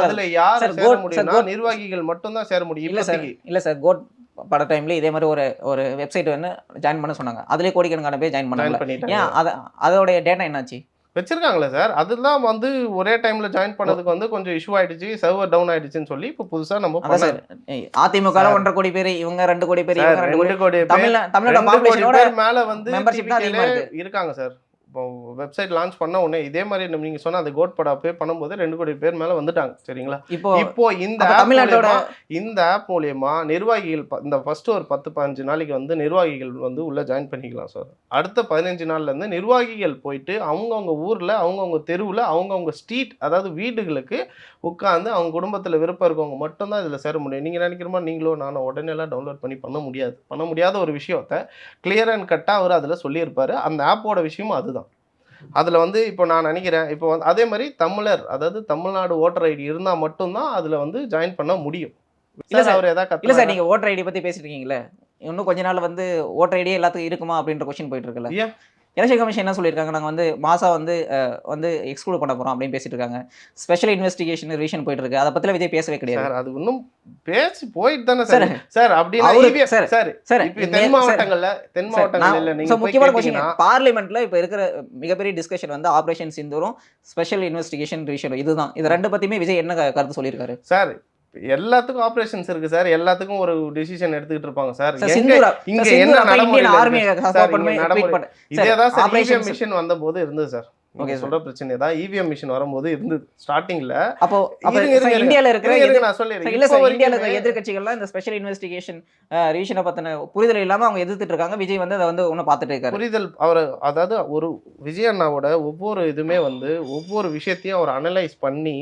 அதுல யார் சார், முடியும்னா நிர்வாகிகள் மட்டும்தான் சேர முடியும். இல்ல சார் இல்ல சார் கோட் பட டைம்ல இதே மாதிரி ஒரு ஒரு வெப்சைட் வந்து ஜாயின் பண்ண சொன்னாங்க. அதுலயே கோடிக்கணக்கான பேர் ஜாயின் பண்ணாங்க. ஏன் அத அதோடைய டேட்டா என்னாச்சு? வச்சிருக்காங்களே சார் அதுதான் வந்து ஒரே டைம்ல ஜாயின் பண்ணதுக்கு வந்து கொஞ்சம் இஷ்யூ ஆயிடுச்சு. சர்வர் டவுன் ஆயிடுச்சுன்னு சொல்லி இப்போ புதுசா நம்ம சார் அதிமுக. ஒன்றரை கோடி பேர் இவங்க ரெண்டு கோடி பேர் ரெண்டு கோடி ரெண்டு கோடி பேர் தமிழ்நா தமிழோட ரெண்டு கோடி பாப்புலேஷனோட பேர் மேல வந்து இருக்கு. இருக்காங்க சார் இப்போ வெப்சைட் லான்ச் பண்ண உடனே இதே மாதிரி நம்ம நீங்க சொன்ன அந்த கோட் படா போய் பண்ணும்போது ரெண்டு கோடி பேர் மேல வந்துட்டாங்க சரிங்களா? இப்போ இப்போ இந்த தமிழ்நாட்டோட இந்த ஆப் மூலியமா நிர்வாகிகள் இந்த ஃபர்ஸ்ட் ஒரு பத்து பதினஞ்சு நாளைக்கு வந்து நிர்வாகிகள் வந்து உள்ள ஜாயின் பண்ணிக்கலாம் சார் அடுத்த பதினஞ்சு நாள்ல இருந்து நிர்வாகிகள் போயிட்டு அவங்கவுங்க ஊர்ல அவங்கவுங்க தெருவுல அவங்கவுங்க ஸ்ட்ரீட் அதாவது வீடுகளுக்கு உட்காந்து அவங்க குடும்பத்துல விருப்பம் இருக்கவங்க மட்டும்தான் இதுல சேர முடியும். நீங்க நினைக்கிற மாதிரி நீங்களும் நானும் உடனே எல்லாம் டவுன்லோட் பண்ணி பண்ண முடியாது. பண்ண முடியாத ஒரு விஷயத்த கிளியர் அண்ட் கட்டா அவர் அதுல சொல்லியிருப்பாரு. அந்த ஆப்போட விஷயமும் அதுதான். அதுல வந்து இப்போ நான் நினைக்கிறேன் இப்போ வந்து அதே மாதிரி தமிழர் அதாவது தமிழ்நாடு ஓட்டர் ஐடி இருந்தா மட்டும்தான் அதுல வந்து ஜாயின் பண்ண முடியும் இல்ல சார் அவர் ஏதாவது இல்ல சார் கத்துனாரா? நீங்க ஓட்டர் ஐடி பத்தி பேசிட்டு இருக்கீங்களே இன்னும் கொஞ்ச நாள் வந்து ஓட்டர் ஐடியே எல்லாத்துக்கும் இருக்குமா அப்படின்ற கொஸ்டின் போயிட்டு இருக்குல்ல? எலெக்ஷன் கமிஷன் என்ன சொல்லியிருக்காங்க? நாங்க வந்து மாசா வந்து வந்து எக்ஸ்க்ளூட் பண்ண போறோம் அப்படின்னு பேசிட்டு இருக்காங்க. ஸ்பெஷல் இன்வெஸ்டிகேஷன் ரிவிஷன் போயிட்டு இருக்கு. அதை பத்தில விஜய் பேசவே கிடையாது. சார் அது இன்னும் பேசி போயிட்டு தானே சார். சார் அப்படின்னா சார், சார் சார் தென் மாவட்டங்கள்ல தென் மாவட்டங்கள்ல நான் இல்ல so நீங்க போய் முக்கியமான கொஸ்டின் பார்லிமெண்ட்ல இப்ப இருக்கிற மிகப்பெரிய டிஸ்கஷன் வந்து ஆபரேஷன் சிந்தூரும் ஸ்பெஷல் இன்வெஸ்டிகேஷன் ரிவிஷன் இதுதான். இது ரெண்டு பத்தியுமே விஜய் என்ன கருத்து சொல்லியிருக்காரு? சார் எல்லாத்துக்கும் ஆபரேஷன்ஸ் இருக்கு சார். எல்லாத்துக்கும் ஒரு டிசிஷன் எடுத்துக்கிட்டு இருப்பாங்க சார். இங்க என்ன நடைமுறை- ட்வீட் பண்ண இதே தான் சார் இவிஎம் மிஷின் வந்த போது இருந்தது சார். sir. சொல்ற பிரச்சனை தான் இவிஎம் மிஷின் வரும்போது இருந்தது. ஸ்டார்டிங்ல அப்போ. இந்தியால இருக்கிற நான் சொல்லிடுறேன். சார், இல்ல சார் இந்தியால இருக்கிற எதிர்க்கட்சிகள்லாம் இந்த ஸ்பெஷல் இன்வெஸ்டிகேஷன் ரிவிஷனை பத்தின புரிதல் இல்லாம அவங்க எதிர்த்துட்டு இருக்காங்க. விஜய் வந்து அதை வந்து ஒன்னும் பார்த்துட்டு இருக்காரு. புரிதல் அவர் அதாவது ஒரு விஜய் அண்ணாவோட ஒவ்வொரு இதுமே வந்து ஒவ்வொரு விஷயத்தையும் அவர் அனலைஸ் பண்ணி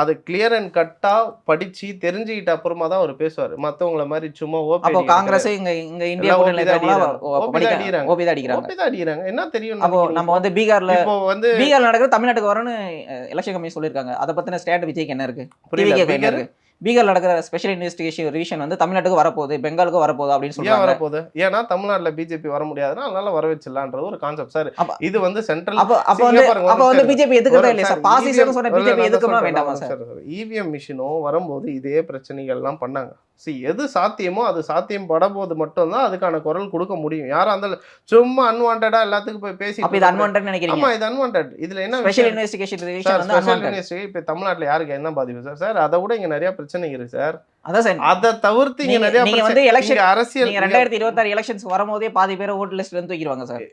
அதை கிளியர் அண்ட் கட்டா படிச்சு தெரிஞ்சுக்கிட்ட அப்புறமா தான் அவர் பேசுவார். மத்தவங்கள மாதிரி சும்மா ஓபி காங்கிரஸ் இங்க இங்க இந்தியா அடிக்கிறாங்க. ஓபி தான் அடிக்கிறாங்க. என்ன தெரியும் அப்போ நம்ம வந்து பீகார்ல இப்போ வந்து பீகார்ல நடக்கிற தமிழ்நாட்டுக்கு வரணும்னு எலெக்ஷன் கமிஷன் சொல்லியிருக்காங்க. அதை பத்தின ஸ்டேட் விஜய்க்கு என்ன இருக்கு? புரியல. பீகார் நடக்கிற ஸ்பெஷல் இன்வெஸ்டிகேஷன் ரிவிஷன் வந்து தமிழ்நாட்டுக்கு வரப்போகுது பெங்காலுக்கு வரப்போகுது அப்படின்னு சொல்றாங்க. வரப்போகுது? ஏன்னா தமிழ்நாட்டுல பிஜேபி வர முடியாதுன்னா அதனால வர வச்சிடலான்றது ஒரு கான்செப்ட் சார் இது வந்து சென்ட்ரல் அப்போ அப்போ வந்து அப்போ வந்து பிஜேபி எதுக்குறதா இல்லையா சார். பாசிசம் சொன்ன பிஜேபி எதுக்குமா வேண்டாமா சார்? இவிஎம் மிஷினும் வரும்போது இதே பிரச்சனைகள்லாம் பண்ணாங்க. சி எது சாத்தியமோ அது சாத்தியம் படும்போது மட்டும்தான் அதுக்கான குரல் கொடுக்க முடியும். யாரா இருந்தாலும் சும்மா அன்வான்டா எல்லாத்துக்கும் போய் பேசி இது அன்வான்ட் நினைக்கிறீங்க? இது அன்வான்ட் இதுல என்ன ஸ்பெஷல் இன்வெஸ்டிகேஷன் ஸ்பெஷல் இப்ப தமிழ்நாட்டுல யாருக்கு என்ன பாதிப்பு? சார் சார் அதை விட இங்க நிறைய பிரச்சனை இருக்கு சார் அதை தவிர்த்து இங்க நிறைய நீங்க வந்து election- இங்க அரசியல் ரெண்டாயிரத்தி இருபத்தாறு எலெக்ஷன்ஸ் வரும்போதே பாதி பேரை ஓட்டு லிஸ்ட்ல இருந்து தூக்கிடுவாங்க சார்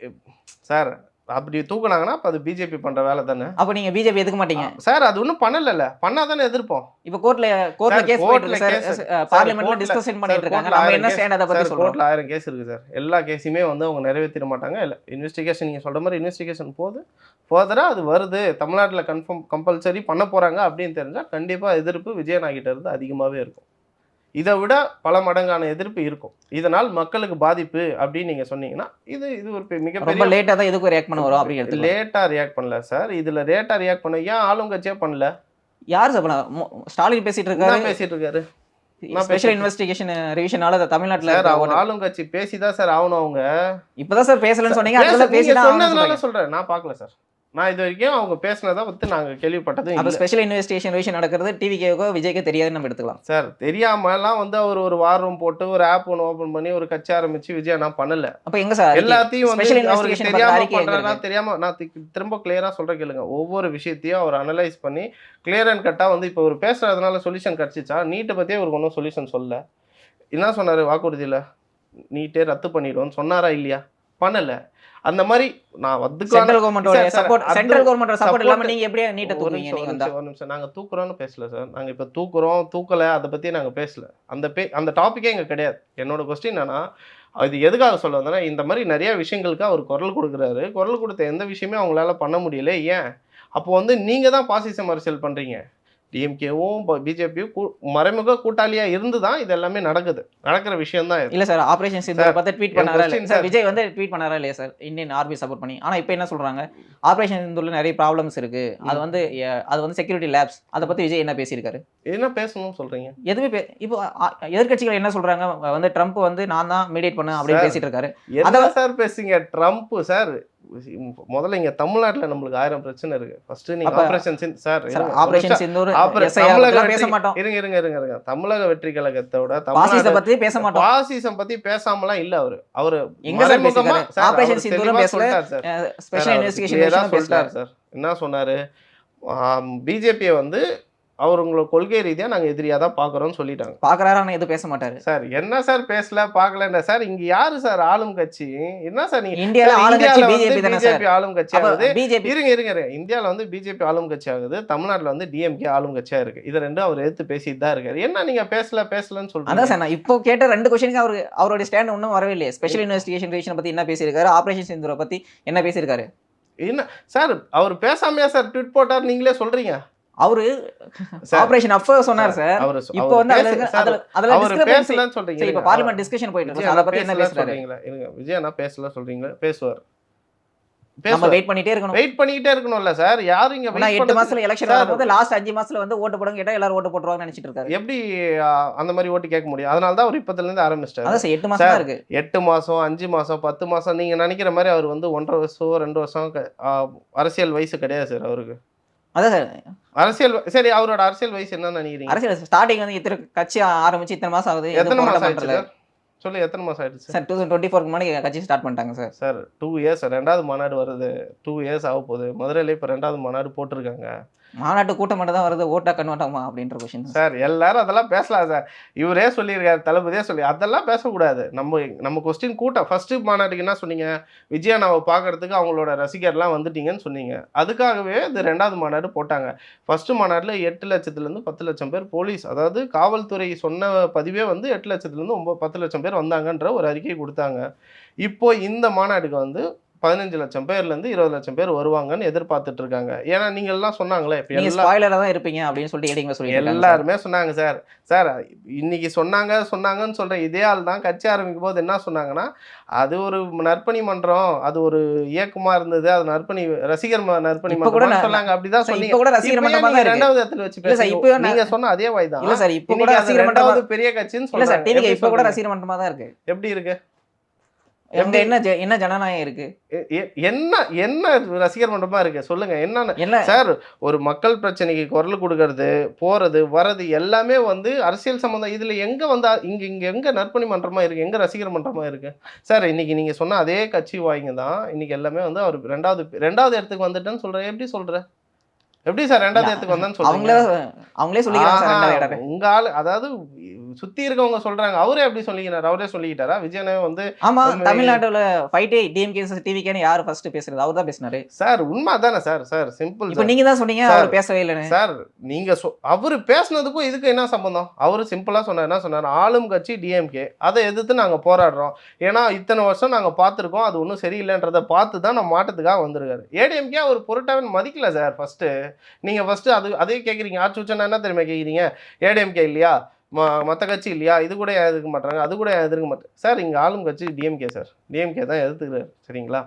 சார் அப்படி தூக்குனாங்கன்னா அப்ப அது பிஜேபி பண்ற வேலை தானே. அப்ப நீங்க பிஜேபி எதுக்க மாட்டீங்க? சார் அது ஒன்றும் பண்ணல பண்ணாதானே எதிர்ப்போம். இப்ப கோர்ட்ல கோர்ட்ல சார், கேஸ் போயிட்டு சார். courtல- டிஸ்கஷன் பண்ணிட்டு இருக்காங்க. நம்ம ஆயிரம் என்ன ஸ்டாண்ட் அதை சொல்றோம்? கோர்ட்ல ஆயிரம் கேஸ் இருக்கு சார். எல்லா கேஸுமே வந்து அவங்க நிறைவேற்றிட மாட்டாங்க. இல்லை இன்வெஸ்டிகேஷன் நீங்க சொல்ற மாதிரி இன்வெஸ்டிகேஷன் போகுது. ஃபர்தரா அது வருது. தமிழ்நாட்டுல கன்ஃபார்ம் கம்பல்சரி பண்ண போறாங்க அப்படின்னு தெரிஞ்சா கண்டிப்பா எதிர்ப்பு விஜயநாகிட்ட இருந்து அதிகமாவே இருக்கும். இதை விட பல மடங்கான எதிர்ப்பு இருக்கும். இதனால் மக்களுக்கு பாதிப்பு அப்படின்னு நீங்க சொன்னீங்கன்னா இது இது ஒரு பெ- ரொம்ப மிகப்பெரிய லேட்டா தான் எதுக்கு ரியாக்ட் பண்ண வரும் அப்படின்னு எடுத்துக்கலாம். லேட்டா ரியாக்ட் பண்ணல சார் இதுல லேட்டா ரியாக்ட் பண்ண ஏன் ஆளுங்கட்சியே பண்ணல? யார் சார் பண்ண? ஸ்டாலின் பேசிட்டு இருக்காரு. பேசிட்டு இருக்காரு. நான் ஸ்பெஷல் இன்வெஸ்டிகேஷன் ரிவிஷனால தமிழ்நாட்டுல அவங்க ஆளுங்கட்சி பேசிதான் சார் ஆகணும் அவங்க. இப்பதான் சார் பேசலன்னு சொன்னீங்க பேச- சொன்னதுனால. சொல்றேன். நான் பார்க்கல சார் நான் இது வரைக்கும் அவங்க பேசினதை பத்தி நாங்க கேள்விப்பட்டது அப்ப ஸ்பெஷல் இன்வெஸ்டிகேஷன் ரிவிஷன் நடக்கிறது டிவிக்கோ விஜய்க்கோ தெரியாதுன்னு நம்ம எடுத்துக்கலாம். சார் தெரியாமலாம் வந்து அவர் ஒரு வார் ரூம் போட்டு ஒரு ஆப் ஒன்று ஓபன் பண்ணி ஒரு கட்சி ஆரம்பிச்சு விஜய் நான் பண்ணல. அப்ப எங்க சார்? எல்லாத்தையும் வந்து அவருக்கு தெரியாம பண்றதா? தெரியாம நான் திரும்ப கிளியரா சொல்ற கேளுங்க. ஒவ்வொரு விஷயத்தையும் அவர் அனலைஸ் பண்ணி கிளியர் அண்ட் கட்டா வந்து இப்போ ஒரு பேசுறதுனால சொல்யூஷன் கிடைச்சிச்சா? நீட்டை பத்தியே அவருக்கு ஒன்றும் சொல்யூஷன் சொல்ல என்ன சொன்னாரு வாக்குறுதியில? நீட்டே ரத்து பண்ணிடுவோம்னு சொன்னாரா இல்லையா? பண்ணல. அந்த மாதிரி நான் அதுக்கான சென்ட்ரல் சார், சப்போர்ட் சென்ட்ரல் கவர்மெண்டோட சப்போர்ட் இல்லாம நீங்க எப்படியே நீட்ட நிமிஷம், நீங்க ஒரு வந்தா? நிமிஷம், ஒரு நிமிஷம். நாங்க தூக்குறோம்னு பேசல சார். நாங்க இப்ப தூக்குறோம் தூக்கல அதை பத்தி நாங்க பேசல. அந்த பே அந்த டாபிக்கே இங்க கிடையாது. என்னோட கொஸ்டின் என்னன்னா அது எதுக்காக சொல்ல வந்தேன்னா இந்த மாதிரி நிறைய விஷயங்களுக்கு அவர் குரல் கொடுக்குறாரு. குரல் கொடுத்த எந்த விஷயமே அவங்களால பண்ண முடியல. ஏன்? அப்போ வந்து நீங்க தான் பாசிசம் அரசியல் பண்றீங்க. டிஎம்கேவும் பிஜேபியும் மறைமுக கூட்டாளியா இருந்து தான் இது எல்லாமே நடக்குது. நடக்கிற விஷயம் தான் இல்ல சார் ஆபரேஷன் சிந்தூரை பார்த்து ட்வீட் பண்ணாரா இல்ல? சார். விஜய் வந்து ட்வீட் பண்ணாரா இல்லையா சார்? இந்தியன் ஆர்மி சப்போர்ட் பண்ணி. ஆனா இப்போ என்ன சொல்றாங்க? ஆபரேஷன் சிந்தூர்ல நிறைய ப்ராப்ளம்ஸ் இருக்கு. அது வந்து அது வந்து செக்யூரிட்டி லேப்ஸ் அதை பத்தி விஜய் என்ன பேசியிருக்காரு? என்ன பேசணும்னு சொல்றீங்க? எதுவுமே பே- இப்போ அ, எதிர்க்கட்சிகள் என்ன சொல்றாங்க? வந்து ட்ரம்ப் வந்து நான் தான் மீடியேட் பண்ண அப்படின்னு பேசிட்டு இருக்காரு. என்ன சார் பேசுங்க ட்ரம்ப் சார் முதல்ல இங்க தமிழ்நாட்டுல நம்மளுக்கு ஆயிரம் பிரச்சனை இருக்கு. ஃபர்ஸ்ட் நீங்க operation sir sir operation Sindoor தமிழக பேச மாட்டோம். இருங்க இருங்க இருங்க இருங்க. தமிழக வெற்றி கழகத்தோட பாசிச தமிழ்நாடு பத்தி பேச மாட்டோம். பாசிசம் பத்தி பேசாமலாம் இல்ல அவரு. அவரு எங்க சார்? சார், ஆபரேஷன் தெளிவா பேசல. ஸ்பெஷல் இன்வெஸ்டிகேஷன் சொல்லிட்டார் சார் என்ன சொன்னாரு? பிஜேபியை வந்து அவர் உங்களை கொள்கை ரீதியா நாங்க எதிரியா தான் பாக்குறோம்னு சொல்லிட்டாங்க. பாக்குறாரு ஆனா எதுவும் பேச மாட்டாரு. சார் என்ன சார் பேசல பாக்கல சார் இங்க யாரு சார்? ஆளும் கட்சி. என்ன சார் நீங்க இந்தியால சார், ஆளுங்கட்சி இந்தியால பிஜேபி ஆளும் கட்சி ஆகுது பிஜேபி இருங்க இருங்க இந்தியாவில் வந்து பிஜேபி ஆளும் கட்சி ஆகுது தமிழ்நாட்டுல வந்து டிஎம்கே ஆளும் கட்சியா இருக்கு இதை ரெண்டும் அவர் எடுத்து பேசிட்டு தான் இருக்காரு. என்ன நீங்க பேசல பேசலன்னு அதான் சொல்றீங்க சார் நான் இப்போ கேட்ட ரெண்டு கொஸ்டினுக்கு அவரு அவருடைய ஸ்டாண்ட் ஒன்றும் வரவே இல்லையே. ஸ்பெஷல் இன்வெஸ்டிகேஷன் டிவிஷனை பத்தி என்ன பேசியிருக்காரு? ஆபரேஷன் சிந்தூரை பத்தி என்ன பேசியிருக்காரு? என்ன? சார் அவர் பேசாமையா சார் ட்வீட் போட்டார்? நீங்களே சொல்றீங்க. அவரு ஆபரேஷன் அப்போ சொன்னார் சார். அவர் இப்போ வந்து அதுல அதுல பேசலன்னு சொல்றீங்க. இப்போ இருங்க. பார்லிமெண்ட் டிஸ்கஷன் போயிட்டு இருக்கு. அதை பத்தி என்ன பேசுறாரு? சொல்றீங்களா? இருங்க விஜய் பேசல சொல்றீங்களா? பேசுவார். நம்ம வெயிட் பண்ணிட்டே இருக்கணும். வெயிட் பண்ணிக்கிட்டே இருக்கணும்ல சார். யாரும் இங்க பண்றது- மாசத்துல எலெக்ஷன் வரும்போது லாஸ்ட் அஞ்சு மாசத்துல வந்து ஓட்டு போடுங்க கேட்டா எல்லாரும் ஓட்டு போட்டுருவாங்கன்னு நினைச்சிட்டு இருக்காரு. எப்படி அந்த மாதிரி ஓட்டு கேட்க முடியும்? அதனால தான் அவர் இப்பத்துல இருந்து ஆரம்பிச்சிட்டாரு. அதான் சார் எட்டு மாசம் தான் இருக்கு. எட்டு மாசம் அஞ்சு மாசம் பத்து மாசம் நீங்க நினைக்கிற மாதிரி அவர் வந்து ஒன்றரை வருஷம் ரெண்டு வருஷம் க- ஆ, அரசியல் வயசு கிடையாது சார் அவருக்கு. அதான் சார். அரசியல் சரி அவரோட அரசியல் வயசு என்ன நினைக்கிறீங்க? அரசியல் ஸ்டார்டிங் வந்து இத்தனை கட்சி ஆரம்பிச்சு இத்தனை மாசம் ஆகுது. எத்தனை மாசம் ஆயிடுச்சு சொல்லு எத்தனை மாசம் ஆயிடுச்சு? சார் டூ தௌசண்ட் டுவெண்ட்டி ஃபோருக்கு முன்னாடி கட்சி ஸ்டார்ட் பண்ணிட்டாங்க சார். சார் டூ இயர்ஸ் ரெண்டாவது மாநாடு வருது. டூ இயர்ஸ் ஆக போகுது. மதுரையில இப்போ ரெண்டாவது மாநாடு போட்டிருக்காங்க. மாநாட்டு கூட்டம் மட்டும் தான் வருது ஓட்டா கன்வெர்ட்டாமா அப்படின்ற கொஷின் சார் எல்லாரும் அதெல்லாம் பேசலாம் சார். இவரே சொல்லியிருக்காரு தளபதியே சொல்லி அதெல்லாம் பேசக்கூடாது. நம்ம நம்ம கொஸ்டின் கூட்டம் ஃபர்ஸ்ட் மாநாட்டுக்கு என்ன சொன்னீங்க? விஜயானாவை பார்க்கறதுக்கு அவங்களோட ரசிகர்லாம் வந்துட்டீங்கன்னு சொன்னீங்க. அதுக்காகவே இது ரெண்டாவது மாநாடு போட்டாங்க. ஃபர்ஸ்ட் மாநாட்டில் எட்டு லட்சத்துலேருந்து பத்து லட்சம் பேர் போலீஸ் அதாவது காவல்துறை சொன்ன பதிவே வந்து எட்டு லட்சத்துலேருந்து ஒம்பது பத்து லட்சம் பேர் வந்தாங்கன்ற ஒரு அறிக்கை கொடுத்தாங்க. இப்போ இந்த மாநாட்டுக்கு வந்து பதினஞ்சு லட்சம் பேர்லேருந்து இருபது லட்சம் பேர் வருவாங்கன்னு எதிர்பார்த்துட்டு இருக்காங்க ஏன்னா நீங்க எல்லாம் சொன்னாங்களே இப்போ தான் இருப்பீங்க அப்படின்னு சொல்லிட்டு சொல்லி எல்லாருமே சொன்னாங்க சார். சார் இன்னைக்கு சொன்னாங்க சொன்னாங்கன்னு சொல்ற இதே ஆள் தான் கட்சி ஆரம்பிக்கும் போது என்ன சொன்னாங்கன்னா அது ஒரு நற்பணி மன்றம் அது ஒரு இயக்கமா இருந்தது அது நற்பணி ரசிகர் நற்பணி இப்ப மன்றம் சொன்னாங்க. அப்படிதான் இப்ப சொன்னீங்க. கூட ரசிகர் இப்ப மன்றமா ரெண்டாவது இடத்துல வச்சு நான்- நீங்க சொன்ன அதே வாய் தான் இல்ல சார் இப்போ கூட ரசிகர் மன்றமா பெரிய கட்சின்னு எப்படி இப்போ கூட? ரசிகர் மன்றமா தான் இருக்கு. எப்படி இருக்கு? எங்க என்ன என்ன ஜனநாயகம் இருக்கு? என்ன என்ன ரசிகர் மன்றமா இருக்கு? சொல்லுங்க என்ன என்ன? சார் ஒரு மக்கள் பிரச்சனைக்கு குரல் கொடுக்கறது போறது வர்றது எல்லாமே வந்து அரசியல் சம்பந்தம். இதுல எங்க வந்து இங்க இங்க எங்க நற்பணி மன்றமா இருக்கு? எங்க ரசிகர் மன்றமா இருக்கு? சார் இன்னைக்கு நீங்க சொன்ன அதே கட்சி வாய்ங்க தான் இன்னைக்கு எல்லாமே வந்து அவர் ரெண்டாவது ரெண்டாவது இடத்துக்கு வந்துட்டேன்னு சொல்ற எப்படி சொல்ற? எப்படி சார் ரெண்டாவது இடத்துக்கு வந்தேன்னு அவங்களே சொல்றீங்க? அவங்களே சொல்லிக்கிறாங்க சார் ரெண்டாவது இடம். உங்க ஆளு அதாவது சுத்தி இருக்கவங்க சொல்றாங்க. அவரே எப்படி சொல்லிக்கிறாரு. அவரே சொல்லிக்கிட்டாரா? விஜயனே வந்து ஆமா தமிழ்நாட்டுல ஃபைட்டே டிஎம்கே டிவிக்கேன்னு யாரு ஃபர்ஸ்ட் பேசுறது? அவர் தான் பேசினாரு. சார் உண்மை தானே சார்? சார் சிம்பிள் இப்போ நீங்க தான் சொன்னீங்க அவர் பேசவே இல்லைன்னு. சார் நீங்க அவரு பேசுனதுக்கும் இதுக்கு என்ன சம்பந்தம்? அவரு சிம்பிளா சொன்னார் என்ன சொன்னார்? ஆளும் கட்சி டிஎம்கே அதை எதிர்த்து நாங்க போராடுறோம். ஏன்னா இத்தனை வருஷம் நாங்க பார்த்துருக்கோம். அது ஒன்றும் சரியில்லைன்றதை பார்த்து தான் நம்ம மாட்டத்துக்காக வந்திருக்காரு. ஏடிஎம்கே அவர் பொருட்டாவே மதிக்கல சார் ஃபர்ஸ்ட் நீங்க ஃபர்ஸ்ட் அது அதே கேட்குறீங்க உச்சனா என்ன தெரியுமா கேட்குறீங்க ஏடிஎம்கே இல்லையா? மற்ற கட்சி இல்லையா? இது கூட ஏன் எதிர்க்க மாட்டாங்க அது கூட எதிர்க்க மாட்டாங்க சார் இங்கே ஆளும் கட்சி டிஎம்கே சார். டிஎம்கே தான் எதிர்த்துக்கிறாரு சரிங்களா?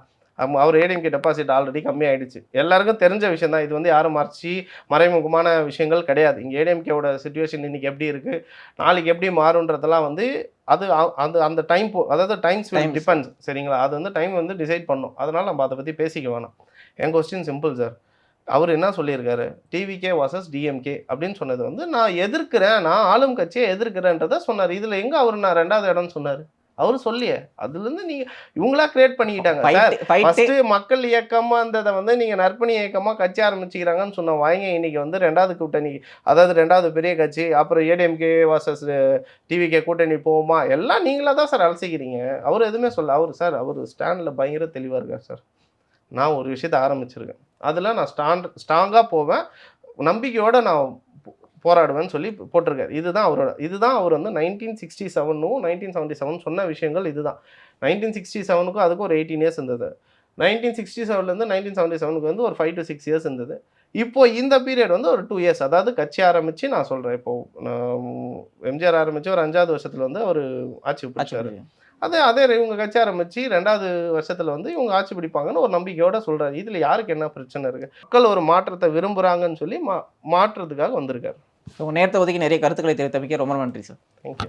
அவர் ஏடிஎம்கே டெபாசிட் ஆல்ரெடி கம்மியாயிடுச்சு. எல்லாருக்கும் தெரிஞ்ச விஷயம் தான் இது வந்து யாரும் மறைச்சி மறைமுகமான விஷயங்கள் கிடையாது. இங்கே ஏடிஎம்கேவோட சுச்சுவேஷன் இன்னைக்கு எப்படி இருக்கு? நாளைக்கு எப்படி மாறுன்றதெல்லாம் வந்து அது அந்த அந்த டைம் அதாவது டைம்ஸ் Times. டிபெண்ட்ஸ் சரிங்களா? அது வந்து டைம் வந்து டிசைட் பண்ணும். அதனால நம்ம அதை பற்றி பேசிக்க வேணாம். என் கொஸ்டின் சிம்பிள் சார். அவர் என்ன சொல்லியிருக்காரு? டிவிகே வாசஸ் டிஎம்கே அப்படின்னு சொன்னது வந்து நான் எதிர்க்கிறேன் நான் ஆளும் கட்சியை எதிர்க்கிறேன்றதை சொன்னார். இதில் எங்கே அவர் நான் ரெண்டாவது இடம்னு சொன்னார்? அவர் சொல்லியே. அதுலேருந்து நீங்கள் இவங்களா கிரியேட் பண்ணிக்கிட்டாங்க. ஃபர்ஸ்ட் மக்கள் இயக்கமா இருந்ததை வந்து நீங்க நற்பணி இயக்கமா கட்சி ஆரம்பிச்சுக்கிறாங்கன்னு சொன்ன வாங்க இன்னைக்கு வந்து ரெண்டாவது கூட்டணி அதாவது ரெண்டாவது பெரிய கட்சி அப்புறம் ஏடிஎம்கே வாசஸ் டிவிகே கூட்டணி போகுமா எல்லாம் நீங்களா தான் சார் அலசிக்கிறீங்க. அவர் எதுவுமே சொல்ல அவர் சார் அவர் ஸ்டாண்டில் பயங்கர தெளிவாக இருக்கார் சார். நான் ஒரு விஷயத்தை ஆரம்பிச்சிருக்கேன். அதில் நான் ஸ்டாண்ட் ஸ்ட்ராங்காக போவேன். நம்பிக்கையோட நான் போராடுவேன்னு சொல்லி போட்டிருக்காரு. இதுதான் அவரோட இதுதான் அவர் வந்து நைன்டீன் சிக்ஸ்டி செவனும் நைன்டீன் செவன்ட்டி செவன் சொன்ன விஷயங்கள் இதுதான். நைன்டீன் சிக்ஸ்டி செவனுக்கும் அதுக்கும் ஒரு எயிட்டீன் இயர்ஸ் இருந்தது. நைன்டீன் சிக்ஸ்டி செவன்லேருந்து நைன்டீன் செவன்டி செவனுக்கு வந்து ஒரு ஃபைவ் டு சிக்ஸ் இயர்ஸ் இருந்தது. இப்போ இந்த பீரியட் வந்து ஒரு டூ இயர்ஸ் அதாவது கட்சி ஆரம்பித்து நான் சொல்கிறேன் இப்போ நான் எம்ஜிஆர் ஆரம்பித்து ஒரு அஞ்சாவது வருஷத்தில் வந்து அவர் ஆட்சி பிடிச்சாரு. அதே அதே இவங்க கட்சி ஆரம்பிச்சு ரெண்டாவது வருஷத்துல வந்து இவங்க ஆட்சி பிடிப்பாங்கன்னு ஒரு நம்பிக்கையோட சொல்றாரு. இதுல யாருக்கு என்ன பிரச்சனை இருக்கு? மக்கள் ஒரு மாற்றத்தை விரும்புறாங்கன்னு சொல்லி மா மாற்றுறதுக்காக வந்திருக்காரு. உங்க நேரத்தை ஒதுக்கி நிறைய கருத்துக்களை தெரிவித்தமைக்க ரொம்ப நன்றி சார். தேங்க்யூ